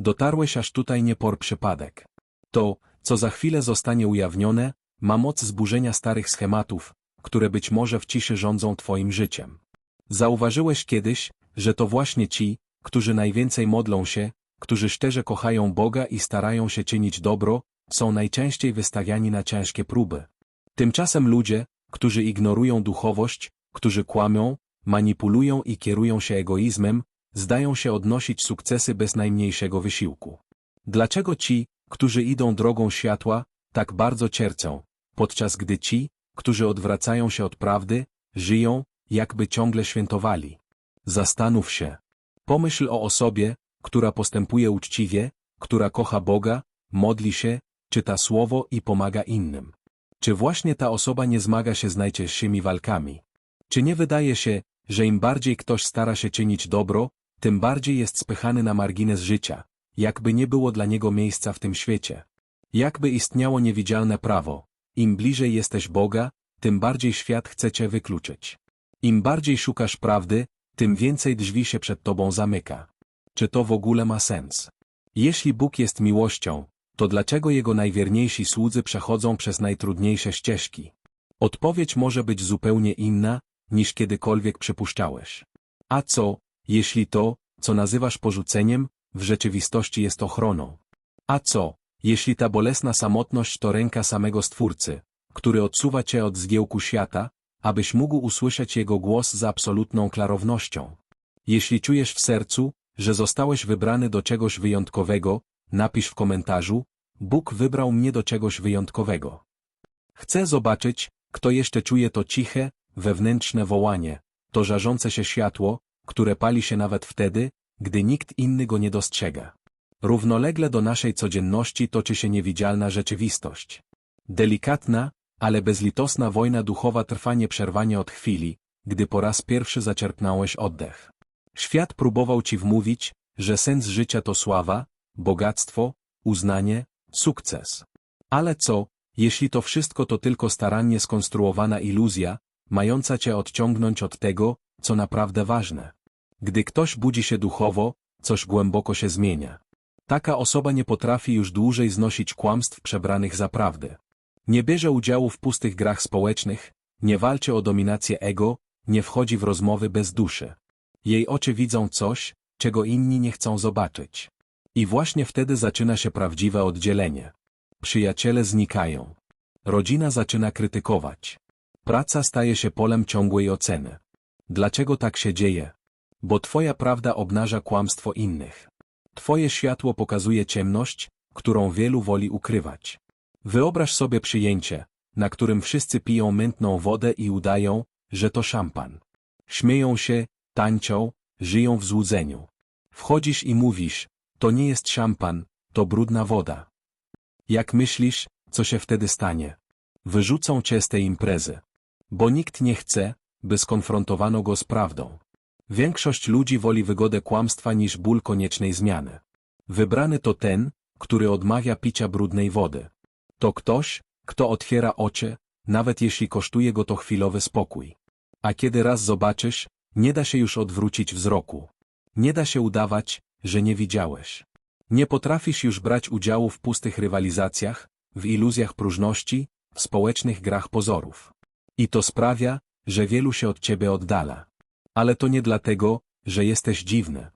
Dotarłeś aż tutaj nie por przypadek. To, co za chwilę zostanie ujawnione, ma moc zburzenia starych schematów, które być może w ciszy rządzą twoim życiem. Zauważyłeś kiedyś, że to właśnie ci, którzy najwięcej modlą się, którzy szczerze kochają Boga i starają się czynić dobro, są najczęściej wystawiani na ciężkie próby. Tymczasem ludzie, którzy ignorują duchowość, którzy kłamią, manipulują i kierują się egoizmem, zdają się odnosić sukcesy bez najmniejszego wysiłku. Dlaczego ci, którzy idą drogą światła, tak bardzo ciercą, podczas gdy ci, którzy odwracają się od prawdy, żyją, jakby ciągle świętowali? Zastanów się. Pomyśl o osobie, która postępuje uczciwie, która kocha Boga, modli się, czyta słowo i pomaga innym. Czy właśnie ta osoba nie zmaga się z najcięższymi walkami? Czy nie wydaje się, że im bardziej ktoś stara się czynić dobro, tym bardziej jest spychany na margines życia, jakby nie było dla niego miejsca w tym świecie? Jakby istniało niewidzialne prawo, im bliżej jesteś Boga, tym bardziej świat chce cię wykluczyć. Im bardziej szukasz prawdy, tym więcej drzwi się przed tobą zamyka. Czy to w ogóle ma sens? Jeśli Bóg jest miłością, to dlaczego Jego najwierniejsi słudzy przechodzą przez najtrudniejsze ścieżki? Odpowiedź może być zupełnie inna, niż kiedykolwiek przypuszczałeś. A co, jeśli to, co nazywasz porzuceniem, w rzeczywistości jest ochroną? A co, jeśli ta bolesna samotność to ręka samego Stwórcy, który odsuwa cię od zgiełku świata, abyś mógł usłyszeć Jego głos z absolutną klarownością? Jeśli czujesz w sercu, że zostałeś wybrany do czegoś wyjątkowego, napisz w komentarzu, Bóg wybrał mnie do czegoś wyjątkowego. Chcę zobaczyć, kto jeszcze czuje to ciche, wewnętrzne wołanie, to żarzące się światło, które pali się nawet wtedy, gdy nikt inny go nie dostrzega. Równolegle do naszej codzienności toczy się niewidzialna rzeczywistość. Delikatna, ale bezlitosna wojna duchowa trwa nieprzerwanie od chwili, gdy po raz pierwszy zaczerpnąłeś oddech. Świat próbował ci wmówić, że sens życia to sława, bogactwo, uznanie, sukces. Ale co, jeśli to wszystko to tylko starannie skonstruowana iluzja, mająca cię odciągnąć od tego, co naprawdę ważne? Gdy ktoś budzi się duchowo, coś głęboko się zmienia. Taka osoba nie potrafi już dłużej znosić kłamstw przebranych za prawdę. Nie bierze udziału w pustych grach społecznych, nie walczy o dominację ego, nie wchodzi w rozmowy bez duszy. Jej oczy widzą coś, czego inni nie chcą zobaczyć. I właśnie wtedy zaczyna się prawdziwe oddzielenie. Przyjaciele znikają. Rodzina zaczyna krytykować. Praca staje się polem ciągłej oceny. Dlaczego tak się dzieje? Bo Twoja prawda obnaża kłamstwo innych. Twoje światło pokazuje ciemność, którą wielu woli ukrywać. Wyobraź sobie przyjęcie, na którym wszyscy piją mętną wodę i udają, że to szampan. Śmieją się, tańczą, żyją w złudzeniu. Wchodzisz i mówisz, to nie jest szampan, to brudna woda. Jak myślisz, co się wtedy stanie? Wyrzucą cię z tej imprezy. Bo nikt nie chce, by skonfrontowano go z prawdą. Większość ludzi woli wygodę kłamstwa niż ból koniecznej zmiany. Wybrany to ten, który odmawia picia brudnej wody. To ktoś, kto otwiera oczy, nawet jeśli kosztuje go to chwilowy spokój. A kiedy raz zobaczysz, nie da się już odwrócić wzroku. Nie da się udawać, że nie widziałeś. Nie potrafisz już brać udziału w pustych rywalizacjach, w iluzjach próżności, w społecznych grach pozorów. I to sprawia, że wielu się od ciebie oddala. Ale to nie dlatego, że jesteś dziwny.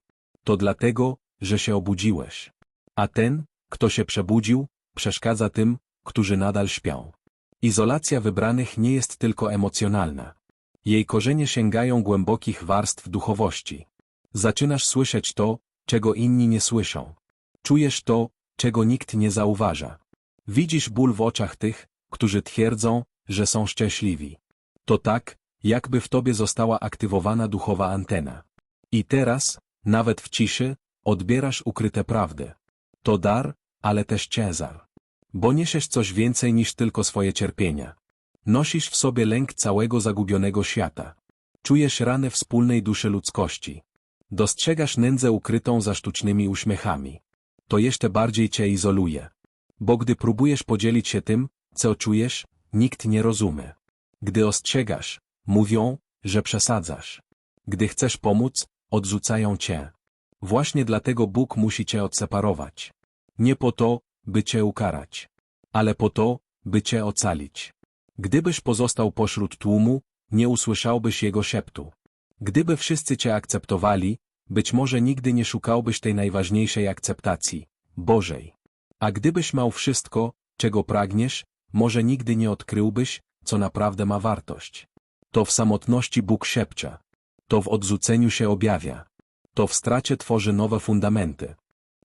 To dlatego, że się obudziłeś. A ten, kto się przebudził, przeszkadza tym, którzy nadal śpią. Izolacja wybranych nie jest tylko emocjonalna. Jej korzenie sięgają głębokich warstw duchowości. Zaczynasz słyszeć to, czego inni nie słyszą. Czujesz to, czego nikt nie zauważa. Widzisz ból w oczach tych, którzy twierdzą, że są szczęśliwi. To tak, jakby w tobie została aktywowana duchowa antena. I teraz, nawet w ciszy, odbierasz ukryte prawdy. To dar, ale też ciężar. Bo niesiesz coś więcej niż tylko swoje cierpienia. Nosisz w sobie lęk całego zagubionego świata. Czujesz ranę wspólnej duszy ludzkości. Dostrzegasz nędzę ukrytą za sztucznymi uśmiechami. To jeszcze bardziej cię izoluje. Bo gdy próbujesz podzielić się tym, co czujesz, nikt nie rozumie. Gdy ostrzegasz, mówią, że przesadzasz. Gdy chcesz pomóc, odrzucają cię. Właśnie dlatego Bóg musi cię odseparować. Nie po to, by cię ukarać, ale po to, by cię ocalić. Gdybyś pozostał pośród tłumu, nie usłyszałbyś jego szeptu. Gdyby wszyscy cię akceptowali, być może nigdy nie szukałbyś tej najważniejszej akceptacji, Bożej. A gdybyś miał wszystko, czego pragniesz, może nigdy nie odkryłbyś, co naprawdę ma wartość. To w samotności Bóg szepcze. To w odrzuceniu się objawia. To w stracie tworzy nowe fundamenty.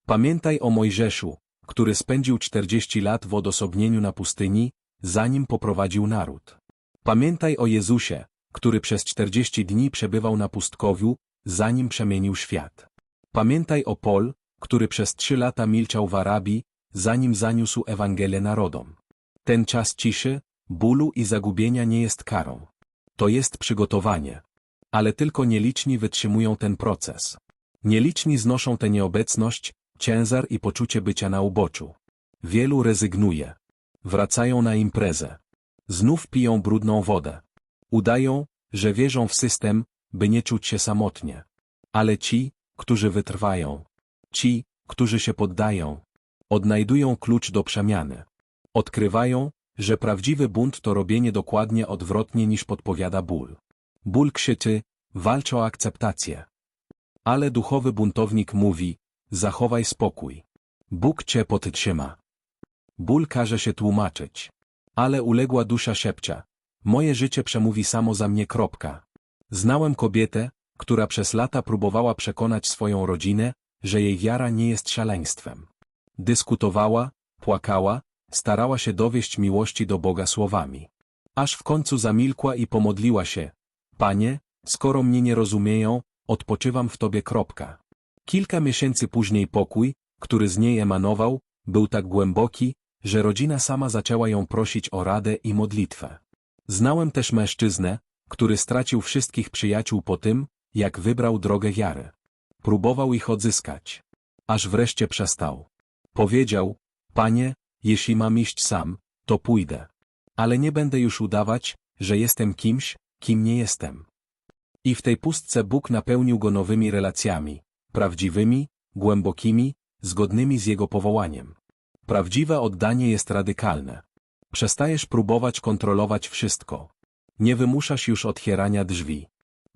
Pamiętaj o Mojżeszu, który spędził 40 lat w odosobnieniu na pustyni, zanim poprowadził naród. Pamiętaj o Jezusie, który przez 40 dni przebywał na pustkowiu, zanim przemienił świat. Pamiętaj o Pol, który przez trzy lata milczał w Arabii, zanim zaniósł Ewangelię narodom. Ten czas ciszy, bólu i zagubienia nie jest karą. To jest przygotowanie. Ale tylko nieliczni wytrzymują ten proces. Nieliczni znoszą tę nieobecność, ciężar i poczucie bycia na uboczu. Wielu rezygnuje. Wracają na imprezę. Znów piją brudną wodę. Udają, że wierzą w system, by nie czuć się samotnie. Ale ci, którzy wytrwają, ci, którzy się poddają, odnajdują klucz do przemiany. Odkrywają, że prawdziwy bunt to robienie dokładnie odwrotnie niż podpowiada ból. Ból krzyczy, walcz o akceptację. Ale duchowy buntownik mówi, zachowaj spokój. Bóg cię podtrzyma. Ból każe się tłumaczyć. Ale uległa dusza szepcia. Moje życie przemówi samo za mnie kropka. Znałem kobietę, która przez lata próbowała przekonać swoją rodzinę, że jej wiara nie jest szaleństwem. Dyskutowała, płakała, starała się dowieść miłości do Boga słowami. Aż w końcu zamilkła i pomodliła się. Panie, skoro mnie nie rozumieją, odpoczywam w Tobie kropka. Kilka miesięcy później pokój, który z niej emanował, był tak głęboki, że rodzina sama zaczęła ją prosić o radę i modlitwę. Znałem też mężczyznę, który stracił wszystkich przyjaciół po tym, jak wybrał drogę wiary. Próbował ich odzyskać. Aż wreszcie przestał. Powiedział, Panie, jeśli mam iść sam, to pójdę. Ale nie będę już udawać, że jestem kimś, kim nie jestem. I w tej pustce Bóg napełnił go nowymi relacjami, prawdziwymi, głębokimi, zgodnymi z jego powołaniem. Prawdziwe oddanie jest radykalne. Przestajesz próbować kontrolować wszystko. Nie wymuszasz już otwierania drzwi.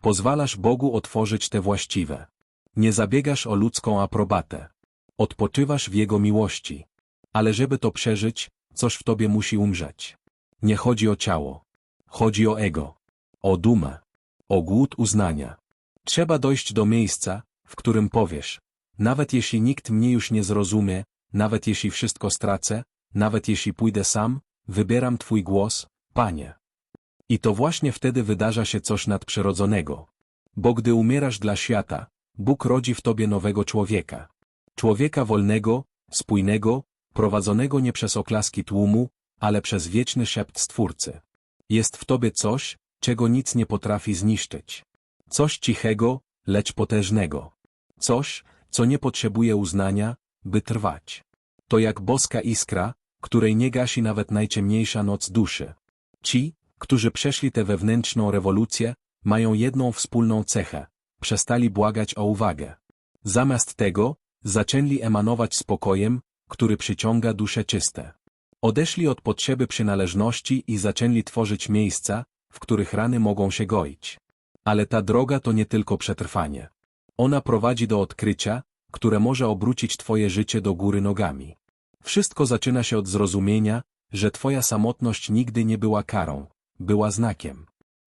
Pozwalasz Bogu otworzyć te właściwe. Nie zabiegasz o ludzką aprobatę. Odpoczywasz w Jego miłości. Ale żeby to przeżyć, coś w tobie musi umrzeć. Nie chodzi o ciało. Chodzi o ego. O dumę. O głód uznania. Trzeba dojść do miejsca, w którym powiesz, nawet jeśli nikt mnie już nie zrozumie, nawet jeśli wszystko stracę, nawet jeśli pójdę sam, wybieram Twój głos, Panie. I to właśnie wtedy wydarza się coś nadprzyrodzonego. Bo gdy umierasz dla świata, Bóg rodzi w Tobie nowego człowieka. Człowieka wolnego, spójnego, prowadzonego nie przez oklaski tłumu, ale przez wieczny szept Stwórcy. Jest w Tobie coś, czego nic nie potrafi zniszczyć. Coś cichego, lecz potężnego. Coś, co nie potrzebuje uznania, by trwać. To jak boska iskra, której nie gasi nawet najciemniejsza noc duszy. Ci, którzy przeszli tę wewnętrzną rewolucję, mają jedną wspólną cechę. Przestali błagać o uwagę. Zamiast tego, zaczęli emanować spokojem, który przyciąga dusze czyste. Odeszli od potrzeby przynależności i zaczęli tworzyć miejsca, w których rany mogą się goić. Ale ta droga to nie tylko przetrwanie. Ona prowadzi do odkrycia, które może obrócić Twoje życie do góry nogami. Wszystko zaczyna się od zrozumienia, że Twoja samotność nigdy nie była karą, była znakiem.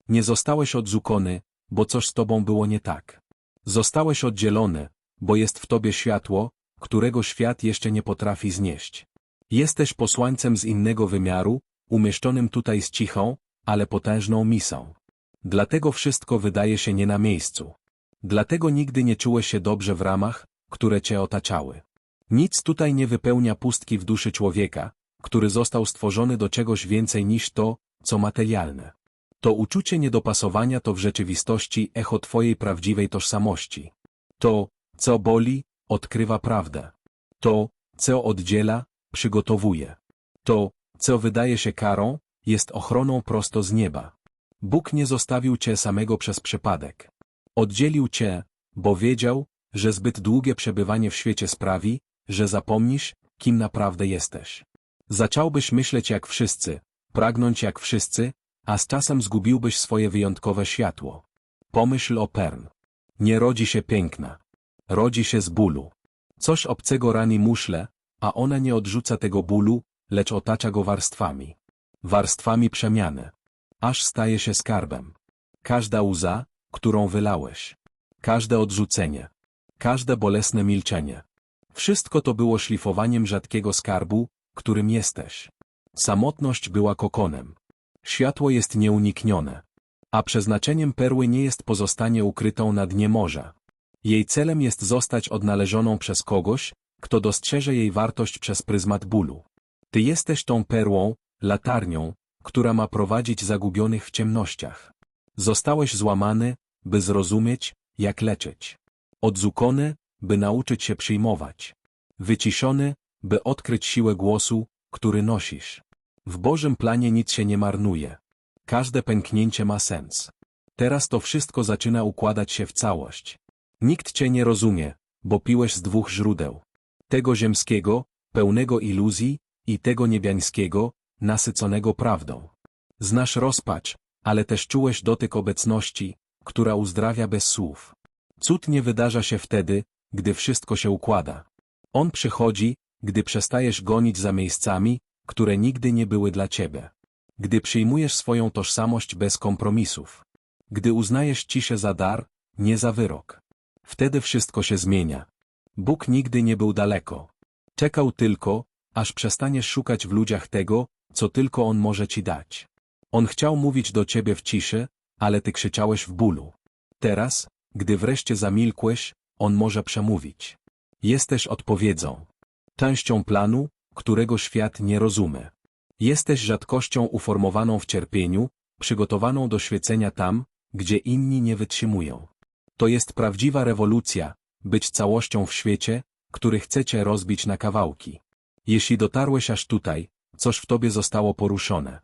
Nie zostałeś odzukony, bo coś z Tobą było nie tak. Zostałeś oddzielony, bo jest w Tobie światło, którego świat jeszcze nie potrafi znieść. Jesteś posłańcem z innego wymiaru, umieszczonym tutaj z cichą, ale potężną misą. Dlatego wszystko wydaje się nie na miejscu. Dlatego nigdy nie czułeś się dobrze w ramach, które cię otaczały. Nic tutaj nie wypełnia pustki w duszy człowieka, który został stworzony do czegoś więcej niż to, co materialne. To uczucie niedopasowania to w rzeczywistości echo twojej prawdziwej tożsamości. To, co boli, odkrywa prawdę. To, co oddziela, przygotowuje. To, co wydaje się karą, jest ochroną prosto z nieba. Bóg nie zostawił cię samego przez przypadek. Oddzielił cię, bo wiedział, że zbyt długie przebywanie w świecie sprawi, że zapomnisz, kim naprawdę jesteś. Zacząłbyś myśleć jak wszyscy, pragnąć jak wszyscy, a z czasem zgubiłbyś swoje wyjątkowe światło. Pomyśl o Pern. Nie rodzi się piękna. Rodzi się z bólu. Coś obcego rani muszle, a ona nie odrzuca tego bólu, lecz otacza go warstwami. Warstwami przemiany. Aż staje się skarbem. Każda łza, którą wylałeś. Każde odrzucenie. Każde bolesne milczenie. Wszystko to było szlifowaniem rzadkiego skarbu, którym jesteś. Samotność była kokonem. Światło jest nieuniknione. A przeznaczeniem perły nie jest pozostanie ukrytą na dnie morza. Jej celem jest zostać odnależoną przez kogoś, kto dostrzeże jej wartość przez pryzmat bólu. Ty jesteś tą perłą, latarnią, która ma prowadzić zagubionych w ciemnościach. Zostałeś złamany, by zrozumieć, jak leczyć. Odzukony, by nauczyć się przyjmować. Wyciszony, by odkryć siłę głosu, który nosisz. W Bożym planie nic się nie marnuje. Każde pęknięcie ma sens. Teraz to wszystko zaczyna układać się w całość. Nikt cię nie rozumie, bo piłeś z dwóch źródeł. Tego ziemskiego, pełnego iluzji, i tego niebiańskiego, nasyconego prawdą. Znasz rozpacz, ale też czułeś dotyk obecności, która uzdrawia bez słów. Cud nie wydarza się wtedy, gdy wszystko się układa. On przychodzi, gdy przestajesz gonić za miejscami, które nigdy nie były dla ciebie. Gdy przyjmujesz swoją tożsamość bez kompromisów. Gdy uznajesz ciszę za dar, nie za wyrok. Wtedy wszystko się zmienia. Bóg nigdy nie był daleko. Czekał tylko, aż przestaniesz szukać w ludziach tego, co tylko On może ci dać. On chciał mówić do ciebie w ciszy, ale ty krzyczałeś w bólu. Teraz, gdy wreszcie zamilkłeś, On może przemówić. Jesteś odpowiedzią. Częścią planu, którego świat nie rozumie. Jesteś rzadkością uformowaną w cierpieniu, przygotowaną do świecenia tam, gdzie inni nie wytrzymują. To jest prawdziwa rewolucja, być całością w świecie, który chcecie rozbić na kawałki. Jeśli dotarłeś aż tutaj, coś w tobie zostało poruszone.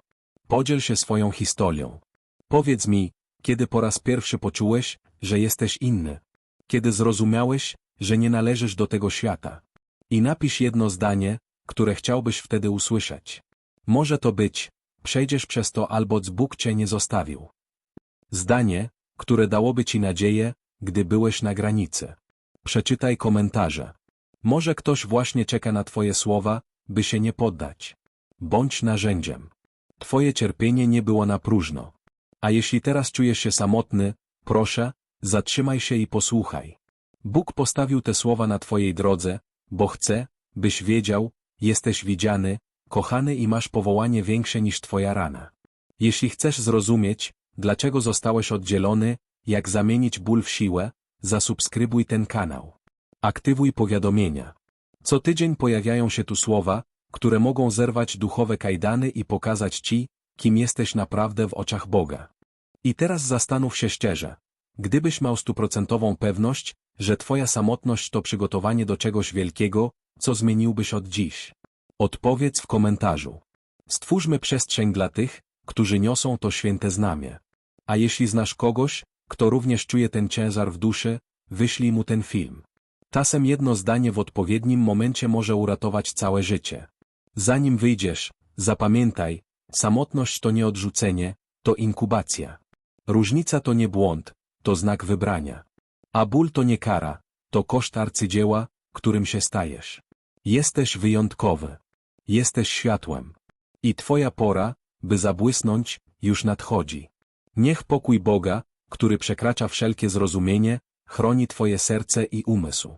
Podziel się swoją historią. Powiedz mi, kiedy po raz pierwszy poczułeś, że jesteś inny. Kiedy zrozumiałeś, że nie należysz do tego świata. I napisz jedno zdanie, które chciałbyś wtedy usłyszeć. Może to być, przejdziesz przez to albo Bóg cię nie zostawił. Zdanie, które dałoby ci nadzieję, gdy byłeś na granicy. Przeczytaj komentarze. Może ktoś właśnie czeka na twoje słowa, by się nie poddać. Bądź narzędziem. Twoje cierpienie nie było na próżno. A jeśli teraz czujesz się samotny, proszę, zatrzymaj się i posłuchaj. Bóg postawił te słowa na twojej drodze, bo chce, byś wiedział, jesteś widziany, kochany i masz powołanie większe niż twoja rana. Jeśli chcesz zrozumieć, dlaczego zostałeś oddzielony, jak zamienić ból w siłę, zasubskrybuj ten kanał. Aktywuj powiadomienia. Co tydzień pojawiają się tu słowa, które mogą zerwać duchowe kajdany i pokazać ci, kim jesteś naprawdę w oczach Boga. I teraz zastanów się szczerze. Gdybyś miał stuprocentową pewność, że twoja samotność to przygotowanie do czegoś wielkiego, co zmieniłbyś od dziś? Odpowiedz w komentarzu. Stwórzmy przestrzeń dla tych, którzy niosą to święte znamie. A jeśli znasz kogoś, kto również czuje ten ciężar w duszy, wyślij mu ten film. Czasem jedno zdanie w odpowiednim momencie może uratować całe życie. Zanim wyjdziesz, zapamiętaj, samotność to nie odrzucenie, to inkubacja. Różnica to nie błąd, to znak wybrania. A ból to nie kara, to koszt arcydzieła, którym się stajesz. Jesteś wyjątkowy. Jesteś światłem. I twoja pora, by zabłysnąć, już nadchodzi. Niech pokój Boga, który przekracza wszelkie zrozumienie, chroni twoje serce i umysł.